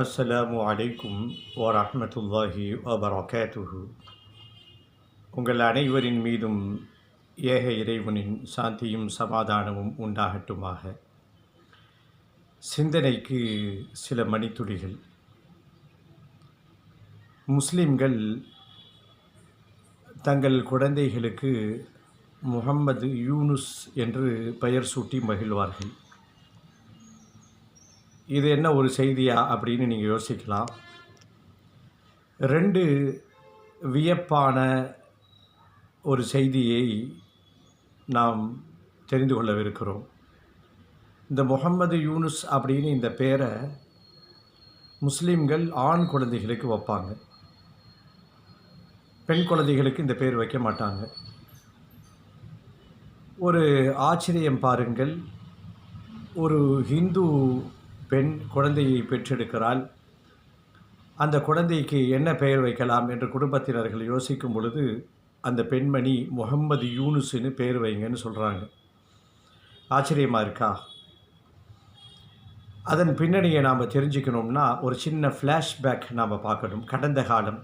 அஸ்ஸலாமு அலைக்கும் வரமத்துல்லாஹி வபரகாத்துஹு உங்கள் அனைவரின் மீதும் ஏக இறைவனின் சாந்தியும் சமாதானமும் உண்டாகட்டுமாக. சிந்தனைக்கு சில மணித்துளிகள். முஸ்லிம்கள் தங்கள் குழந்தைகளுக்கு முகம்மது யூனுஸ் என்று பெயர் சூட்டி மகிழ்வார்கள். இது என்ன ஒரு செய்தியா அப்படின்னு நீங்கள் யோசிக்கலாம். ரெண்டு வியப்பான ஒரு செய்தியை நாம் தெரிந்து கொள்ளவிருக்கிறோம். இந்த முகம்மது யூனுஸ் அப்படின்னு இந்த பேரை முஸ்லீம்கள் ஆண் குழந்தைகளுக்கு வைப்பாங்க. பெண் குழந்தைகளுக்கு இந்த பேர் வைக்க மாட்டாங்க. ஒரு ஆச்சரியம் பாருங்கள். ஒரு ஹிந்து பெண் குழந்தையை பெற்றெடுக்கிறாள். அந்த குழந்தைக்கு என்ன பெயர் வைக்கலாம் என்று குடும்பத்தினர்கள் யோசிக்கும் பொழுது அந்த பெண்மணி முகம்மது யூனுஸ்னு பெயர் வைங்கன்னு சொல்கிறாங்க ஆச்சரியமாக இருக்கா? அதன் பின்னணியை நாம் தெரிஞ்சுக்கணும்னா ஒரு சின்ன ஃப்ளாஷ்பேக் நாம் பார்க்கணும். கடந்த காலம்.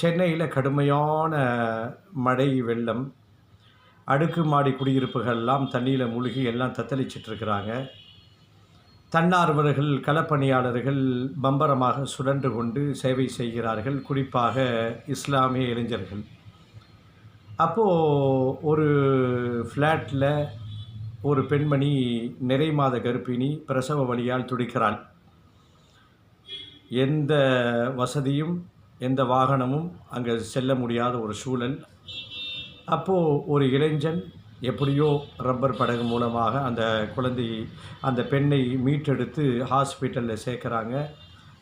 சென்னையில் கடுமையான மழை வெள்ளம் அடுக்குமாடி குடியிருப்புகள்லாம் தண்ணியில் மூழ்கி எல்லாம் தத்தளிச்சிட்ருக்கிறாங்க தன்னார்வர்கள் களப்பணியாளர்கள் பம்பரமாக சுழன்று கொண்டு சேவை செய்கிறார்கள் குறிப்பாக இஸ்லாமிய இளைஞர்கள். அப்போது ஒரு ஃப்ளாட்டில் ஒரு பெண்மணி நிறை மாத கர்ப்பிணி பிரசவ வழியால் துடிக்கிறாள். எந்த வசதியும் எந்த வாகனமும் அங்கே செல்ல முடியாத ஒரு சூழல். அப்போது ஒரு இளைஞன் எப்படியோ ரப்பர் படகு மூலமாக அந்த குழந்தை அந்த பெண்ணை மீட்டெடுத்து ஹாஸ்பிட்டலில் சேர்க்குறாங்க.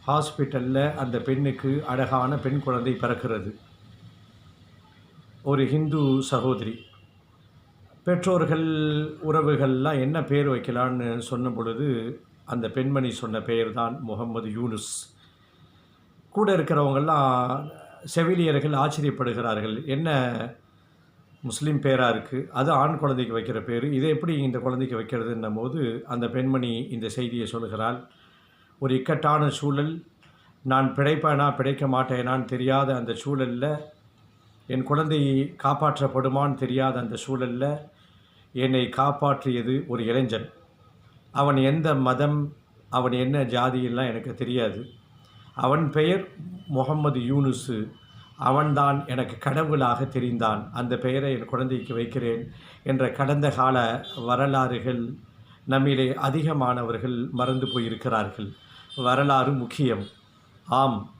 ஹாஸ்பிட்டலில் அந்த பெண்ணுக்கு அழகான பெண் குழந்தை பிறக்கிறது. ஒரு ஹிந்து சகோதரி. பெற்றோர்கள் உறவுகள்லாம் என்ன பேர் வைக்கலான்னு சொன்ன பொழுது அந்த பெண்மணி சொன்ன பெயர் தான் முகமது யூனுஸ். கூட இருக்கிறவங்கெல்லாம் செவிலியர்கள் ஆச்சரியப்படுகிறார்கள். என்ன முஸ்லீம் பேராக இருக்குது அது ஆண் குழந்தைக்கு வைக்கிற பேர். இதை எப்படி இந்த குழந்தைக்கு வைக்கிறதுன்னும் போது அந்த பெண்மணி இந்த செய்தியை சொல்கிறாள் ஒரு இக்கட்டான சூழல். நான் பிழைப்பேனா பிழைக்க மாட்டேனான்னு தெரியாத அந்த சூழலில் என் குழந்தை காப்பாற்றப்படுமான்னு தெரியாத அந்த சூழலில் என்னை காப்பாற்றியது ஒரு இளைஞன். அவன் எந்த மதம் அவன் என்ன ஜாதியெல்லாம் எனக்கு தெரியாது. அவன் பெயர் முகம்மது யூனுஸு. அவன்தான் எனக்கு கடவுளாக தெரிந்தான். அந்த பெயரை என் குழந்தைக்கு வைக்கிறேன் என்ற கடந்த கால வரலாறுகள் நம்மிலே அதிகமானவர்கள் மறந்து போயிருக்கிறார்கள். வரலாறு முக்கியம். ஆம்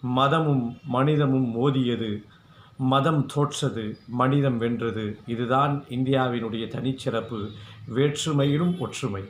மதமும் மனிதமும் மோதியது. மதம் தோற்றது மனிதம் வென்றது. இதுதான் இந்தியாவினுடைய தனிச்சிறப்பு. வேற்றுமையிலும் ஒற்றுமை.